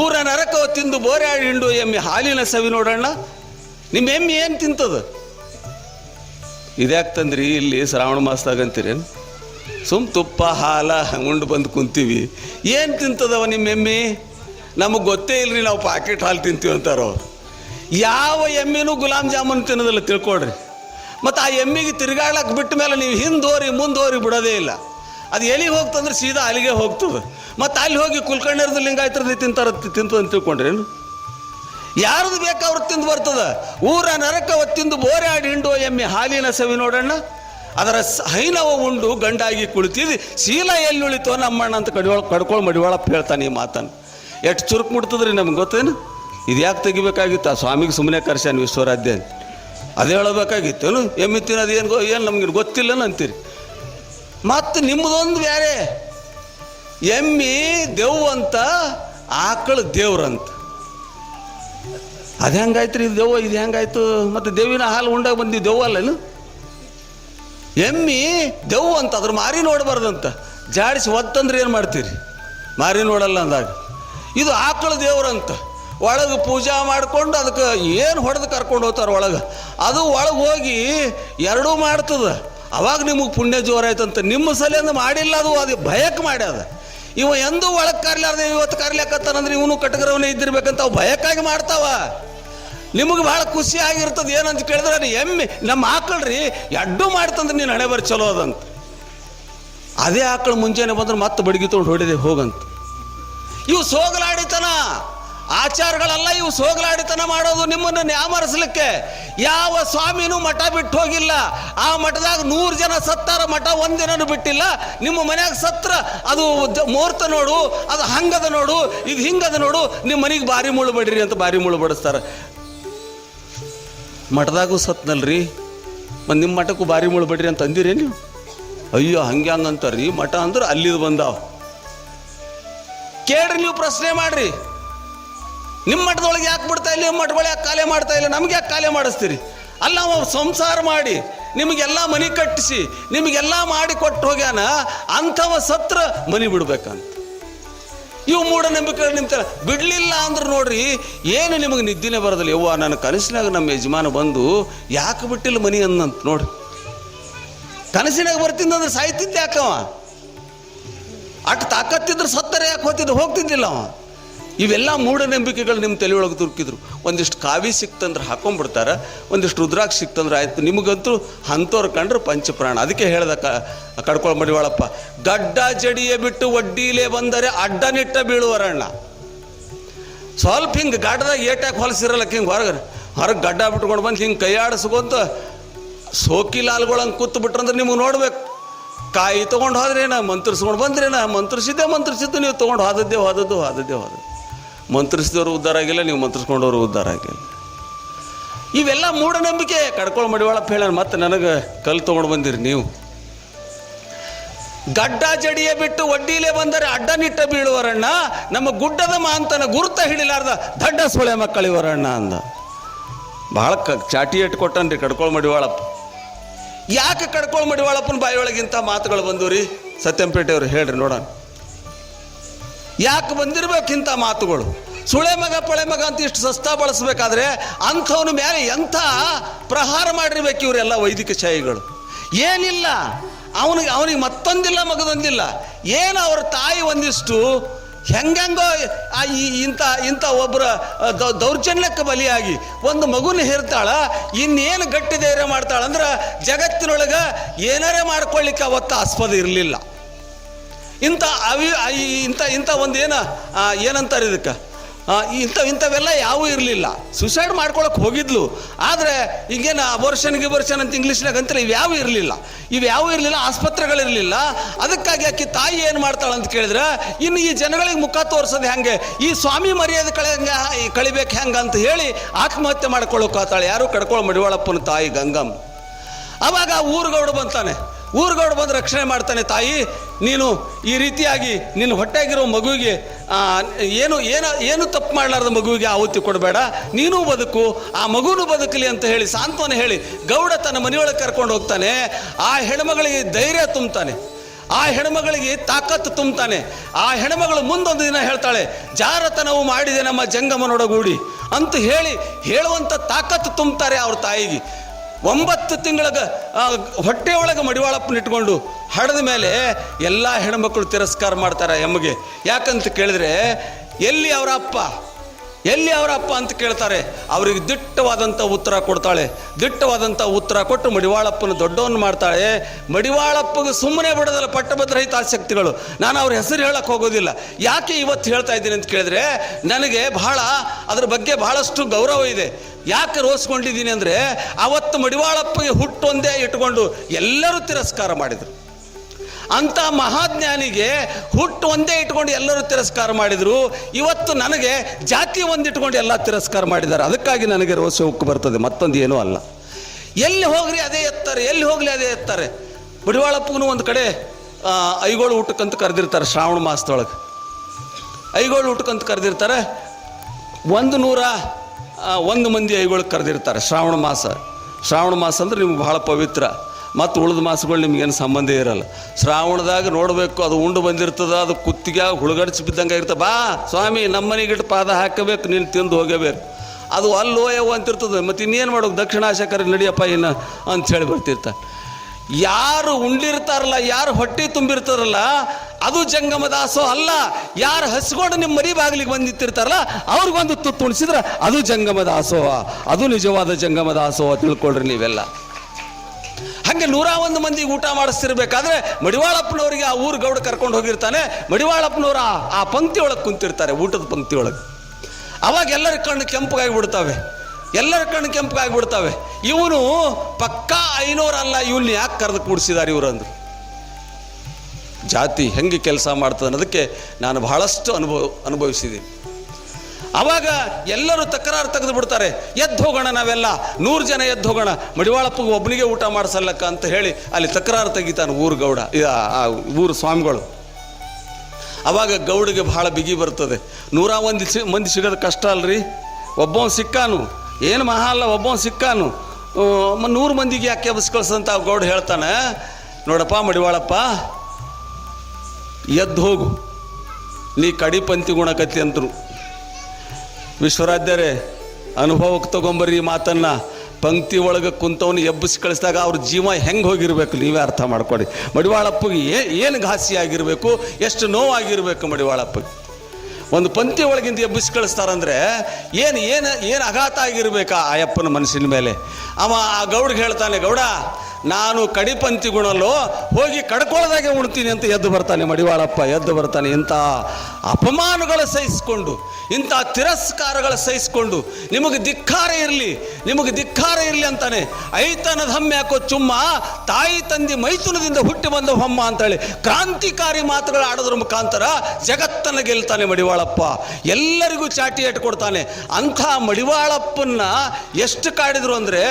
ಊರ ನರಕವ ತಿಂದು ಬೋರೆ ಹಿಂಡು ಎಮ್ಮೆ ಹಾಲಿನ ಸವಿ ನೋಡೋಣ ನಿಮ್ಮ ಎಮ್ಮೆ ಏನು ತಿಂತದ? ಇದ್ಯಾಕೆ ತಂದ್ರಿ ಇಲ್ಲಿ ಶ್ರಾವಣ ಮಾಸದಾಗ ಅಂತೀರೇನು? ಸುಮ್ ತುಪ್ಪ, ಹಾಲ ಹಂಗುಂಡು ಬಂದು ಕುಂತೀವಿ. ಏನು ತಿಂತದವ ನಿಮ್ಮ ಎಮ್ಮೆ? ನಮಗೆ ಗೊತ್ತೇ ಇಲ್ರಿ ನಾವು ಪಾಕೆಟ್ ಹಾಲು ತಿಂತೀವಿ ಅಂತಾರೋ. ಯಾವ ಎಮ್ಮೆನೂ ಗುಲಾಬ್ ಜಾಮೂನ್ ತಿನ್ನೋದಿಲ್ಲ ತಿಳ್ಕೊಡ್ರಿ ಮತ್ತು ಆ ಎಮ್ಮಿಗೆ ತಿರುಗಾಡಕ್ಕೆ ಬಿಟ್ಟ ಮೇಲೆ ನೀವು ಹಿಂದೋರಿ ಮುಂದೋರಿ ಬಿಡೋದೇ ಇಲ್ಲ. ಅದು ಎಲ್ಲಿಗೆ ಹೋಗ್ತಂದ್ರೆ ಸೀದಾ ಅಲ್ಲಿಗೆ ಹೋಗ್ತದೆ. ಮತ್ತು ಅಲ್ಲಿ ಹೋಗಿ ಕುಲ್ಕರ್ಣಿಯರ್ದು ಲಿಂಗಾಯತ್ರದ್ದು ತಿಂತಾರ ತಿಂತದ ಅಂತ ತಿಳ್ಕೊಂಡ್ರೇನು ಯಾರದು ಬೇಕು ಅವ್ರು ತಿಂದು ಬರ್ತದ? ಊರ ನರಕವ ತಿಂದು ಆಡಿ ಹಿಂಡು ಎಮ್ಮೆ ಹಾಲಿನ ಸವಿ ನೋಡೋಣ ಅದರ ಹೈನವ ಉಂಡು ಗಂಡಾಗಿ ಕುಳಿತಿದ್ದು ಶೀಲ ಎಲ್ಲಿ ಉಳಿತೋ ನಮ್ಮಣ್ಣ ಅಂತ ಕಡಿವಾಳ ಕಡ್ಕೊಂಡು ಮಡಿವಾಳಪ್ಪ ಹೇಳ್ತಾನೆ ಈ ಮಾತನ್ನು. ಎಷ್ಟು ಚುರುಕು ಮುಟ್ತದ್ರಿ ನಮ್ಗೆ ಗೊತ್ತೇನು? ಇದು ಯಾಕೆ ತೆಗಿಬೇಕಾಗಿತ್ತು? ಆ ಸ್ವಾಮಿಗೆ ಸುಮ್ಮನೆ ಕರ್ಸ್ಯಾನ ವಿಶ್ವರಾಧ್ಯ ಅಂತ. ಅದೇ ಹೇಳಬೇಕಾಗಿತ್ತೇನು ಎಮ್ಮಿ ತಿನ್ನೋದು ಏನು ಏನು ನಮ್ಗೆ ಗೊತ್ತಿಲ್ಲ ಅಂತೀರಿ. ಮತ್ತು ನಿಮ್ಮದೊಂದು ಬೇರೆ ಎಮ್ಮಿ ದೇವ್ ಅಂತ, ಆಕಳು ದೇವ್ರಂತ. ಅದು ಹೆಂಗಾಯ್ತು ರೀ ಇದು ದೆವ್ವ, ಇದು ಹೆಂಗಾಯ್ತು? ಮತ್ತು ದೇವಿನ ಹಾಲು ಉಂಡಾಗ ಬಂದಿ ದೆವ್ವ ಅಲ್ಲೇನು? ಎಮ್ಮಿ ದೆವ್ವ ಅಂತ, ಅದ್ರ ಮಾರಿ ನೋಡಬಾರ್ದಂತ. ಜಾಡಿಸಿ ಒತ್ತಂದ್ರೆ ಏನು ಮಾಡ್ತೀರಿ? ಮಾರಿ ನೋಡಲ್ಲ ಅಂದಾಗ. ಇದು ಆಕಳು ದೇವ್ರಂತ. ಒಳಗೆ ಪೂಜಾ ಮಾಡ್ಕೊಂಡು ಅದಕ್ಕೆ ಏನು ಹೊಡೆದು ಕರ್ಕೊಂಡು ಹೋಗ್ತಾರೆ ಒಳಗೆ? ಅದು ಒಳಗೆ ಹೋಗಿ ಎರಡೂ ಮಾಡ್ತದ. ಅವಾಗ ನಿಮಗೆ ಪುಣ್ಯ ಜೋರಾಯ್ತಂತ. ನಿಮ್ಮ ಸಲಿಂದ ಮಾಡಿಲ್ಲ ಅದು ಅದು ಭಯಕ್ಕೆ ಮಾಡ್ಯಾದ. ಇವ ಎಂದೂ ಒಳಗೆ ಕರ್ಲಾರ್ದೆ ಇವತ್ತು ಕರ್ಲಾಕತ್ತಾನಂದ್ರೆ ಇವನು ಕಟಕರವನೇ ಇದ್ದಿರ್ಬೇಕಂತ ಅವು ಭಯಕ್ಕಾಗಿ ಮಾಡ್ತಾವ. ನಿಮಗೆ ಭಾಳ ಖುಷಿ ಆಗಿರ್ತದೆ ಏನಂತ ಕೇಳಿದ್ರೆ ಎಮ್ಮೆ, ನಮ್ಮ ಆಕಳ್ರಿ ಎಡ್ಡು ಮಾಡ್ತಂದ್ರೆ ನೀನು ಹಣೆ ಬರ್ ಚಲೋ ಅದಂತ. ಅದೇ ಆಕಳು ಮುಂಜಾನೆ ಬಂದ್ರೆ ಮತ್ತೆ ಬಡಗಿ ತೊಗೊಂಡು ಹೊಡಿದೆ ಹೋಗಂತ. ಇವು ಸೋಗಲಾಡಿತನ. ಆಚಾರಗಳಲ್ಲ ಇವು ಸೋಗಲಾಡಿತನ ಮಾಡೋದು ನಿಮ್ಮನ್ನು ನ್ಯಾಮರಿಸಲಿಕ್ಕೆ. ಯಾವ ಸ್ವಾಮಿನೂ ಮಠ ಬಿಟ್ಟು ಹೋಗಿಲ್ಲ. ಆ ಮಠದಾಗ ನೂರು ಜನ ಸತ್ತಾರ, ಮಠ ಒಂದಿನೂ ಬಿಟ್ಟಿಲ್ಲ. ನಿಮ್ಮ ಮನ್ಯಾಗ ಸತ್ರ, ಅದು ಮುಹೂರ್ತ ನೋಡು, ಅದು ಹಂಗದ ನೋಡು, ಇದು ಹಿಂಗದ ನೋಡು, ನಿಮ್ಮ ಮನೆಗೆ ಬಾರಿ ಮುಳ್ಳು ಬಿಡ್ರಿ ಅಂತ ಬಾರಿ ಮುಳ್ಳು ಬಡಿಸ್ತಾರೆ. ಮಠದಾಗೂ ಸತ್ನಲ್ರಿ? ಮತ್ತು ನಿಮ್ಮ ಮಠಕ್ಕೂ ಬಾರಿ ಮುಳ್ಳು ಬಡ್ರಿ ಅಂತ ಅಂದಿರಿ ನೀವು? ಅಯ್ಯೋ, ಹಂಗೆ ಹಂಗೆ ಅಂತಾರ್ರಿ ಮಠ ಅಂದ್ರೆ ಅಲ್ಲಿದು ಬಂದಾವ. ಕೇಳ್ರಿ ನೀವು ಪ್ರಶ್ನೆ ಮಾಡ್ರಿ. ನಿಮ್ಮ ಮಠದೊಳಗೆ ಯಾಕೆ ಬಿಡ್ತಾ ಇಲ್ಲ? ನಿಮ್ಮ ಮಠಗಳು ಯಾಕೆ ಕಾಲೇ ಮಾಡ್ತಾ ಇಲ್ಲ? ನಮ್ಗೆ ಯಾಕೆ ಕಾಲೇ ಮಾಡಿಸ್ತೀರಿ? ಅಲ್ಲ, ಅವ ಸಂಸಾರ ಮಾಡಿ, ನಿಮಗೆಲ್ಲ ಮನೆ ಕಟ್ಟಿಸಿ, ನಿಮಗೆಲ್ಲ ಮಾಡಿ ಕೊಟ್ಟು ಹೋಗ್ಯಾನ, ಅಂಥವ ಸತ್ರ ಮನೆ ಬಿಡ್ಬೇಕಂತ. ಇವು ಮೂಢನಂಬಿಕೆ ನಿಂತ ಬಿಡಲಿಲ್ಲ ಅಂದ್ರೆ ನೋಡ್ರಿ, ಏನು ನಿಮಗೆ ನಿದ್ದಿನೇ ಬರೋದಿಲ್ಲ. ಯವ್ವ, ನನ್ನ ಕನಸಿನಾಗ ನಮ್ಮ ಯಜಮಾನ ಬಂದು ಯಾಕೆ ಬಿಟ್ಟಿಲ್ಲ ಮನಿ ಅಂದಂತ ನೋಡ್ರಿ. ಕನಸಿನಾಗ ಬರ್ತಿದ್ದಂದ್ರೆ ಸಾಯ್ತಿದ್ದೆ ಯಾಕವ ಅಟ್ ತಾಕತ್ತಿದ್ರೆ ಸತ್ತರೆ ಯಾಕೆ ಹೋಗ್ತಿದ್ದ? ಹೋಗ್ತಿದ್ದಿಲ್ಲ ಅವ. ಇವೆಲ್ಲ ಮೂಢನಂಬಿಕೆಗಳು ನಿಮ್ಮ ತಲೆಯೊಳಗೆ ತುರುಕಿದ್ರು. ಒಂದಿಷ್ಟು ಕಾವಿ ಸಿಕ್ತಂದ್ರೆ ಹಾಕೊಂಡ್ಬಿಡ್ತಾರೆ ಒಂದಿಷ್ಟು ರುದ್ರಾಕ್ಷಿ ಸಿಕ್ತಂದ್ರೆ ಆಯಿತು. ನಿಮಗಂತೂ ಅಂಥವ್ರು ಕಂಡ್ರೆ ಪಂಚಪ್ರಾಣ. ಅದಕ್ಕೆ ಹೇಳ್ದ ಕ, ಕಡ್ಕೊಳ್ ಮಡಿವಾಳಪ್ಪ, ಗಡ್ಡ ಜಡಿಯ ಬಿಟ್ಟು ಒಡ್ಡಿಲೇ ಬಂದರೆ ಅಡ್ಡ ನಿಟ್ಟ ಬೀಳುವರಣ್ಣ ಸ್ವಲ್ಪ ಹಿಂಗೆ ಗಡ್ಡದಾಗ ಏಟ್ಯಾಕೆ ಹೊಲಸಿರಲ್ಲ ಹಿಂಗೆ ಹೊರಗೆ ಹೊರಗೆ ಗಡ್ಡ ಬಿಟ್ಕೊಂಡು ಬಂದು ಹಿಂಗೆ ಕೈಯಾಡಿಸ್ಕೊಂತ ಸೋಕಿಲಾಲ್ಗಳಂಗೆ ಕೂತು ಬಿಟ್ರಂದ್ರೆ ನಿಮಗೆ ನೋಡ್ಬೇಕು. ಕಾಯಿ ತೊಗೊಂಡು ಹೋದ್ರೇನ, ಮಂತ್ರಿಸ್ಕೊಂಡು ಬಂದ್ರೇನ, ಮಂತ್ರಿಸಿದ್ದೆ ಮಂತ್ರಿಸಿದ್ದು, ನೀವು ತೊಗೊಂಡು ಹೋದದ್ದೇ ಹೋದದ್ದು ಹೋದದ್ದೇ ಹೋದದ್ದು. ಮಂತ್ರಿಸಿದವರು ಉದ್ಧಾರ ಆಗಿಲ್ಲ, ನೀವು ಮಂತ್ರಿಸ್ಕೊಂಡವರು ಉದ್ಧಾರ ಆಗಿಲ್ಲ. ಇವೆಲ್ಲ ಮೂಢನಂಬಿಕೆ. ಕಡ್ಕೊಳ್ ಮಡಿವಾಳಪ್ಪ ಹೇಳ, ಮತ್ತೆ ನನಗೆ ಕಲ್ಲು ತೊಗೊಂಡು ಬಂದಿರಿ ನೀವು. ಗಡ್ಡ ಜಡಿಯ ಬಿಟ್ಟು ಒಡ್ಡಿಲೇ ಬಂದರೆ ಅಡ್ಡ ನಿಟ್ಟ ಬೀಳುವರಣ್ಣ. ನಮ್ಮ ಗುಡ್ಡದ ಮಾಂತನ ಗುರುತ ಹಿಡಿಲಾರ್ದ ದಡ್ಡ ಸೊಳೆ ಮಕ್ಕಳಿವರಣ್ಣ ಅಂದ. ಭಾಳ ಕ, ಚಾಟಿ ಇಟ್ಟು ಕೊಟ್ಟನ್ರಿ ಕಡ್ಕೊಳ್ ಮಡಿವಾಳಪ್ಪ. ಯಾಕೆ ಕಡ್ಕೊಳ್ ಮಡಿವಾಳಪ್ಪನ ಬಾಯಿಯೊಳಗಿಂತ ಮಾತುಗಳು ಬಂದವು ರೀ? ಸತ್ಯಂಪೇಟೆಯವರು ಹೇಳ್ರಿ ನೋಡೋಣ. ಯಾಕೆ ಬಂದಿರ್ಬೇಕಿಂತ ಮಾತುಗಳು? ಸುಳೆ ಮಗ, ಪಳೆ ಮಗ ಅಂತ ಇಷ್ಟು ಸಸ್ತಾ ಬಳಸಬೇಕಾದ್ರೆ ಅಂಥವನ ಮೇಲೆ ಎಂಥ ಪ್ರಹಾರ ಮಾಡಿರ್ಬೇಕು ಇವರೆಲ್ಲ ವೈದಿಕ ಶಾಹಿಗಳು ಏನಿಲ್ಲ. ಅವನಿಗೆ ಅವನಿಗೆ ಮತ್ತೊಂದಿಲ್ಲ, ಮಗದೊಂದಿಲ್ಲ. ಏನು ಅವ್ರ ತಾಯಿ ಒಂದಿಷ್ಟು ಹೆಂಗೆಂಗೋ ಇಂಥ ಇಂಥ ಒಬ್ಬರ ದೌರ್ಜನ್ಯಕ್ಕೆ ಬಲಿಯಾಗಿ ಒಂದು ಮಗುನ ಹೇರ್ತಾಳ, ಇನ್ನೇನು ಗಟ್ಟಿ ಧೈರ್ಯ ಮಾಡ್ತಾಳಂದ್ರೆ ಜಗತ್ತಿನೊಳಗೆ ಏನಾರೇ ಮಾಡ್ಕೊಳ್ಳಿಕ್ಕೆ ಅವತ್ತು ಆಸ್ಪದ ಇರಲಿಲ್ಲ. ಇಂಥ ಅವಿ ಇಂಥ ಇಂಥ ಒಂದು ಏನು ಏನಂತಾರೆ ಇದಕ್ಕೆ? ಇಂಥ, ಇಂಥವೆಲ್ಲ ಯಾವೂ ಇರಲಿಲ್ಲ. ಸುಸೈಡ್ ಮಾಡ್ಕೊಳಕ್ಕೆ ಹೋಗಿದ್ಲು. ಆದರೆ ಈಗೇನು ಅಬೋರ್ಷನ್ ಗಿಬೋರ್ಷನ್ ಅಂತ ಇಂಗ್ಲೀಷ್ನಾಗ ಅಂತಾರೆ ಯಾವೂ ಇರಲಿಲ್ಲ. ಇವ್ಯಾವ ಇರಲಿಲ್ಲ, ಆಸ್ಪತ್ರೆಗಳಿರಲಿಲ್ಲ. ಅದಕ್ಕಾಗಿ ಆಕೆ ತಾಯಿ ಏನು ಮಾಡ್ತಾಳೆ ಅಂತ ಕೇಳಿದ್ರೆ, ಇನ್ನು ಈ ಜನಗಳಿಗೆ ಮುಖ ತೋರಿಸೋದು ಹೆಂಗೆ? ಈ ಸ್ವಾಮಿ ಮರ್ಯಾದೆ ಕಳೆ ಕಳಿಬೇಕು ಹೆಂಗೆ ಅಂತ ಹೇಳಿ ಆತ್ಮಹತ್ಯೆ ಮಾಡ್ಕೊಳ್ಳೋಕೆ ಆತಾಳೆ ಯಾರು ಕಡ್ಕೊಳ್ಳೋ ಮಡಿವಾಳಪ್ಪನ ತಾಯಿ ಗಂಗಮ್ಮ. ಅವಾಗ ಊರುಗೌಡ ಬಂತಾನೆ. ಊರುಗೌಡ ಬಂದು ರಕ್ಷಣೆ ಮಾಡ್ತಾನೆ ತಾಯಿ. ನೀನು ಈ ರೀತಿಯಾಗಿ ನಿನ್ನ ಹೊಟ್ಟೆಗಿರೋ ಮಗುವಿಗೆ ಏನು ಏನು ಏನು ತಪ್ಪು ಮಾಡಲಾರ್ದ ಮಗುವಿಗೆ ಆಹುತಿ ಕೊಡಬೇಡ. ನೀನೂ ಬದುಕು, ಆ ಮಗುನೂ ಬದುಕಲಿ ಅಂತ ಹೇಳಿ ಸಾಂತ್ವನ ಹೇಳಿ ಗೌಡ ತನ್ನ ಮನೆಯೊಳಗೆ ಕರ್ಕೊಂಡು ಹೋಗ್ತಾನೆ. ಆ ಹೆಣ್ಮಗಳಿಗೆ ಧೈರ್ಯ ತುಂಬ್ತಾನೆ. ಆ ಹೆಣ್ಮಗಳಿಗೆ ತಾಕತ್ತು ತುಂಬ್ತಾನೆ. ಆ ಹೆಣ್ಮಗಳು ಮುಂದೊಂದು ದಿನ ಹೇಳ್ತಾಳೆ, ಜಾರತನವು ಮಾಡಿದೆ ನಮ್ಮ ಜಂಗಮನೊಡಗೂಡಿ ಅಂತ ಹೇಳಿ ಹೇಳುವಂಥ ತಾಕತ್ತು ತುಂಬ್ತಾರೆ ಅವ್ರ ತಾಯಿಗೆ. ಒಂಬತ್ತು ತಿಂಗಳ ಹೊಟ್ಟೆ ಒಳಗೆ ಮಡಿವಾಳಪ್ಪನ ಇಟ್ಕೊಂಡು ಹಡದ ಮೇಲೆ ಎಲ್ಲ ಹೆಣ್ಮಕ್ಳು ತಿರಸ್ಕಾರ ಮಾಡ್ತಾರೆ ಎಮ್ಮಗೆ. ಯಾಕಂತ ಕೇಳಿದ್ರೆ, ಎಲ್ಲಿ ಅವರ ಅಪ್ಪ? ಎಲ್ಲಿ ಅವರ ಅಪ್ಪ ಅಂತ ಕೇಳ್ತಾರೆ? ಅವರಿಗೆ ದಿಟ್ಟವಾದಂಥ ಉತ್ತರ ಕೊಡ್ತಾಳೆ. ದಿಟ್ಟವಾದಂಥ ಉತ್ತರ ಕೊಟ್ಟು ಮಡಿವಾಳಪ್ಪನ ದೊಡ್ಡವನ್ನ ಮಾಡ್ತಾಳೆ. ಮಡಿವಾಳಪ್ಪಗೆ ಸುಮ್ಮನೆ ಬಿಡೋದಲ್ಲ ಪಟ್ಟಭದ್ರಹಿತ ಆಸಕ್ತಿಗಳು. ನಾನು ಅವ್ರ ಹೆಸರು ಹೇಳಕ್ಕೆ ಹೋಗೋದಿಲ್ಲ. ಯಾಕೆ ಇವತ್ತು ಹೇಳ್ತಾ ಇದ್ದೀನಿ ಅಂತ ಕೇಳಿದ್ರೆ, ನನಗೆ ಬಹಳ, ಅದ್ರ ಬಗ್ಗೆ ಬಹಳಷ್ಟು ಗೌರವ ಇದೆ. ಯಾಕೆ ರೋಸ್ಕೊಂಡಿದ್ದೀನಿ ಅಂದರೆ, ಅವತ್ತು ಮಡಿವಾಳಪ್ಪಗೆ ಹುಟ್ಟೊಂದೇ ಇಟ್ಕೊಂಡು ಎಲ್ಲರೂ ತಿರಸ್ಕಾರ ಮಾಡಿದರು. ಅಂಥ ಮಹಾಜ್ಞಾನಿಗೆ ಹುಟ್ಟು ಒಂದೇ ಇಟ್ಕೊಂಡು ಎಲ್ಲರೂ ತಿರಸ್ಕಾರ ಮಾಡಿದರು. ಇವತ್ತು ನನಗೆ ಜಾತಿ ಒಂದಿಟ್ಕೊಂಡು ಎಲ್ಲ ತಿರಸ್ಕಾರ ಮಾಡಿದ್ದಾರೆ. ಅದಕ್ಕಾಗಿ ನನಗೆ ರೋಸ ಉಕ್ಕು ಬರ್ತದೆ. ಮತ್ತೊಂದು ಏನೂ ಅಲ್ಲ. ಎಲ್ಲಿ ಹೋಗ್ರಿ ಅದೇ ಎತ್ತಾರೆ. ಎಲ್ಲಿ ಹೋಗ್ಲಿ ಅದೇ ಎತ್ತಾರೆ. ಬಡಿವಾಳಪ್ಪಗೂ ಒಂದು ಕಡೆ ಐಗೋಳು ಊಟಕ್ಕಂತ ಕರೆದಿರ್ತಾರೆ ಶ್ರಾವಣ ಮಾಸದೊಳಗೆ. ಐಗೋಳು ಊಟಕ್ಕಂತ ಕರೆದಿರ್ತಾರೆ. ಒಂದು ನೂರ ಒಂದು ಮಂದಿ ಐಗೋಳಕ್ಕೆ ಕರೆದಿರ್ತಾರೆ. ಶ್ರಾವಣ ಮಾಸ. ಶ್ರಾವಣ ಮಾಸ ಅಂದ್ರೆ ನಿಮ್ಗೆ ಬಹಳ ಪವಿತ್ರ. ಮತ್ತು ಉಳಿದ ಮಾಸಗಳು ನಿಮಗೇನು ಸಂಬಂಧ ಇರಲ್ಲ. ಶ್ರಾವಣದಾಗ ನೋಡಬೇಕು, ಅದು ಉಂಡು ಬಂದಿರ್ತದ, ಅದು ಕುತ್ತಿಗೆ ಹುಳುಗಡಿಸಿ ಬಿದ್ದಂಗೆ ಇರ್ತದೆ ಬಾ ಸ್ವಾಮಿ, ನಮ್ಮ ಮನೆಗಿಟ್ಟು ಪಾದ ಹಾಕಬೇಕು, ನೀನು ತಿಂದು ಹೋಗಬೇಕು. ಅದು ಅಲ್ಲಿ ಅಂತ ಅಂತಿರ್ತದೆ. ಮತ್ತು ಇನ್ನೇನು ಮಾಡೋದು? ದಕ್ಷಿಣಾಶಕರಿಗೆ ನಡಿಯಪ್ಪ ಇನ್ನು ಹೇಳಿ ಬರ್ತಿರ್ತಾರೆ ಯಾರು ಉಂಡಿರ್ತಾರಲ್ಲ, ಯಾರು ಹೊಟ್ಟೆ ತುಂಬಿರ್ತಾರಲ್ಲ, ಅದು ಜಂಗಮ ದಾಸೋ ಅಲ್ಲ. ಯಾರು ಹಸ್ಕೊಂಡು ನಿಮ್ಮ ಮರಿ ಬಾಗಿಲಿಗೆ ಬಂದಿತ್ತಿರ್ತಾರಲ್ಲ, ಅವ್ರಿಗೊಂದು ತುತ್ತು ಉಣಿಸಿದ್ರೆ ಅದು ಜಂಗಮ ದಾಸೋಹ ಅದು ನಿಜವಾದ ಜಂಗಮ ದಾಸೋಹ ತಿಳ್ಕೊಳ್ರಿ ನೀವೆಲ್ಲ. ಹಾಗೆ ನೂರ ಒಂದು ಮಂದಿಗೆ ಊಟ ಮಾಡಿಸ್ತಿರ್ಬೇಕಾದ್ರೆ ಮಡಿವಾಳಪ್ಪನವರಿಗೆ ಆ ಊರು ಗೌಡ ಕರ್ಕೊಂಡು ಹೋಗಿರ್ತಾನೆ. ಮಡಿವಾಳಪ್ಪನವರು ಆ- ಪಂಕ್ತಿ ಒಳಗೆ ಕುಂತಿರ್ತಾರೆ, ಊಟದ ಪಂಕ್ತಿ ಒಳಗೆ. ಅವಾಗ ಎಲ್ಲರ ಕಣ್ಣು ಕೆಂಪಗಾಗಿ ಬಿಡ್ತಾವೆ. ಎಲ್ಲರ ಕಣ್ಣು ಕೆಂಪಗಾಗಿ ಬಿಡ್ತಾವೆ. ಇವನು ಪಕ್ಕಾ ಐನೂರು ಅಲ್ಲ ಇವನ್ನ ಯಾಕೆ ಕರೆದು ಕೂಡಿಸಿದ್ದಾರೆ ಇವರು ಅಂದ್ರು. ಜಾತಿ ಹೆಂಗೆ ಕೆಲಸ ಮಾಡ್ತದೆ ಅನ್ನೋದಕ್ಕೆ ನಾನು ಬಹಳಷ್ಟು ಅನುಭವ ಅನುಭವಿಸಿದ್ದೀನಿ ಅವಾಗ ಎಲ್ಲರೂ ತಕರಾರು ತೆಗೆದು ಬಿಡ್ತಾರೆ ಎದ್ದು ಹೋಗೋಣ ನಾವೆಲ್ಲ. ನೂರು ಜನ ಎದ್ದು ಹೋಗೋಣ. ಮಡಿವಾಳಪ್ಪಗೆ ಒಬ್ಬನಿಗೆ ಊಟ ಮಾಡಿಸಲ್ಲಕ್ಕ ಅಂತ ಹೇಳಿ ಅಲ್ಲಿ ತಕರಾರು ತೆಗಿತಾನೆ ಊರು ಗೌಡ ಊರು ಸ್ವಾಮಿಗಳು. ಅವಾಗ ಗೌಡಿಗೆ ಬಹಳ ಬಿಗಿ ಬರ್ತದೆ. ನೂರ ಒಂದು ಸಿ, ಮಂದಿ ಸಿಗೋದು ಕಷ್ಟ ಅಲ್ರಿ? ಒಬ್ಬವ್ ಸಿಕ್ಕಾನು. ಏನು ಮಹಾ ಅಲ್ಲ ಒಬ್ಬವ್ ಸಿಕ್ಕಾನು. ನೂರು ಮಂದಿಗೆ ಯಾಕೆ ಎಬ್ಸ್ ಕಳ್ಸಂತ ಗೌಡ ಹೇಳ್ತಾನೆ. ನೋಡಪ್ಪ ಮಡಿವಾಳಪ್ಪ, ಎದ್ದು ಹೋಗು. ನೀ ಕಡಿಪಂತಿ ಗುಣಕತಿ ಅಂತರು. ವಿಶ್ವರಾಧ್ಯರೇ, ಅನುಭವಕ್ಕೆ ತಗೊಂಬರ್ರಿ ಈ ಮಾತನ್ನ. ಪಂಕ್ತಿ ಒಳಗೆ ಕುಂತವನು ಎಬ್ಬಿಸಿ ಕಳಿಸಿದಾಗ ಅವ್ರ ಜೀವ ಹೆಂಗೆ ಹೋಗಿರ್ಬೇಕು ನೀವೇ ಅರ್ಥ ಮಾಡ್ಕೊಡಿ. ಮಡಿವಾಳಪ್ಪಗೆ ಏನು ಘಾಸಿ ಆಗಿರಬೇಕು, ಎಷ್ಟು ನೋವಾಗಿರಬೇಕು ಮಡಿವಾಳಪ್ಪಗೆ? ಒಂದು ಪಂಕ್ತಿ ಒಳಗಿಂದ ಎಬ್ಬಿಸಿ ಕಳಿಸ್ತಾರಂದ್ರೆ ಏನು ಏನು ಏನು ಆಘಾತ ಆಗಿರ್ಬೇಕು ಆ ಅಯ್ಯಪ್ಪನ ಮನಸ್ಸಿನ ಮೇಲೆ. ಅವ ಆ ಗೌಡ್ಗೆ ಹೇಳ್ತಾನೆ, ಗೌಡ ನಾನು ಕಡಿಪಂತಿ ಗುಣಲ್ಲೋ, ಹೋಗಿ ಕಡ್ಕೊಳ್ಳೋದಾಗೆ ಉಣ್ತೀನಿ ಅಂತ ಎದ್ದು ಬರ್ತಾನೆ ಮಡಿವಾಳಪ್ಪ, ಎದ್ದು ಬರ್ತಾನೆ. ಇಂಥ ಅಪಮಾನಗಳ ಸಹಿಸಿಕೊಂಡು, ಇಂಥ ತಿರಸ್ಕಾರಗಳ ಸಹಿಸಿಕೊಂಡು, ನಿಮಗೆ ಧಿಕ್ಕಾರ ಇರಲಿ, ನಿಮಗೆ ಧಿಕ್ಕಾರ ಇರಲಿ ಅಂತಾನೆ ಐತನ ಯಾಕೋ ಚುಮ್ಮ, ತಾಯಿ ತಂದೆ ಮೈಥುನದಿಂದ ಹುಟ್ಟಿ ಬಂದ ಹೊಮ್ಮ ಅಂತೇಳಿ ಕ್ರಾಂತಿಕಾರಿ ಮಾತುಗಳು ಆಡೋದ್ರ ಮುಖಾಂತರ ಜಗತ್ತನ್ನು ಗೆಲ್ತಾನೆ ಮಡಿವಾಳಪ್ಪ. ಎಲ್ಲರಿಗೂ ಚಾಟಿ ಕೊಡ್ತಾನೆ. ಅಂಥ ಮಡಿವಾಳಪ್ಪನ್ನ ಎಷ್ಟು ಕಾಡಿದ್ರು ಅಂದರೆ,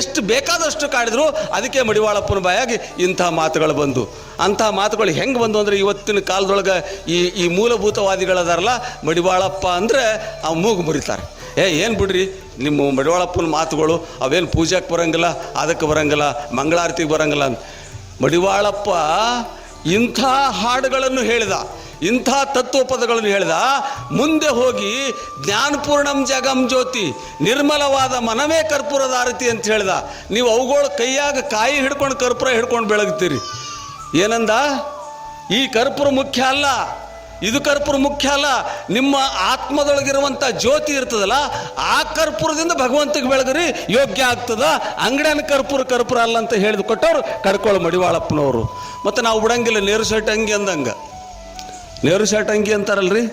ಎಷ್ಟು ಬೇಕಾದಷ್ಟು ಕಾಡಿದ್ರು, ಅದಕ್ಕೆ ಮಡಿವಾಳಪ್ಪನ ಬಾಯಾಗಿ ಇಂಥ ಮಾತುಗಳು ಬಂದು. ಅಂಥ ಮಾತುಗಳು ಹೆಂಗೆ ಬಂದು ಅಂದರೆ ಇವತ್ತಿನ ಕಾಲದೊಳಗೆ ಈ ಈ ಮೂಲಭೂತವಾದಿಗಳದಾರಲ್ಲ, ಮಡಿವಾಳಪ್ಪ ಅಂದರೆ ಆ ಮೂಗು ಮುರಿತಾರೆ. ಏ, ಏನು ಬಿಡ್ರಿ, ನಿಮ್ಮ ಮಡಿವಾಳಪ್ಪನ ಮಾತುಗಳು ಅವೇನು ಪೂಜೆಗೆ ಬರಂಗಿಲ್ಲ, ಅದಕ್ಕೆ ಬರಂಗಿಲ್ಲ, ಮಂಗಳಾರತಿಗೆ ಬರೋಂಗಿಲ್ಲ ಅಂತ. ಮಡಿವಾಳಪ್ಪ ಇಂಥ ಹಾಡುಗಳನ್ನು ಹೇಳಿದ. ಇಂಥ ತತ್ವ ಪದಗಳನ್ನು ಹೇಳಿದ, ಮುಂದೆ ಹೋಗಿ ಜ್ಞಾನಪೂರ್ಣಂ ಜಗಂ ಜ್ಯೋತಿ, ನಿರ್ಮಲವಾದ ಮನವೇ ಕರ್ಪೂರದ ಆರತಿ ಅಂತ ಹೇಳ್ದ. ನೀವು ಅವುಗಳ ಕೈಯಾಗ ಕಾಯಿ ಹಿಡ್ಕೊಂಡು ಕರ್ಪೂರ ಹಿಡ್ಕೊಂಡು ಬೆಳಗ್ತೀರಿ. ಏನಂದ? ಈ ಕರ್ಪೂರ ಮುಖ್ಯ ಅಲ್ಲ. ಇದು ಕರ್ಪೂರ ಮುಖ್ಯ ಅಲ್ಲ. ನಿಮ್ಮ ಆತ್ಮದೊಳಗಿರುವಂಥ ಜ್ಯೋತಿ ಇರ್ತದಲ್ಲ, ಆ ಕರ್ಪೂರದಿಂದ ಭಗವಂತಗೆ ಬೆಳಗ್ರಿ, ಯೋಗ್ಯ ಆಗ್ತದ. ಅಂಗಡಿಯನ್ನ ಕರ್ಪೂರ ಕರ್ಪೂರ ಅಲ್ಲ ಅಂತ ಹೇಳಿದ್ ಕೊಟ್ಟವ್ರು ಕಡ್ಕೊಳ್ಳೋ ಮಡಿವಾಳಪ್ಪನವರು. ಮತ್ತು ನಾವು ಬಿಡಂಗಿಲ್ಲ, ನೇರು ಸೆಟ್ ಅಂಗಿ ಅಂದಂಗ. ನೇರು ಶರ್ಟ್ ಅಂಗಿ ಅಂತಾರಲ್ರಿ?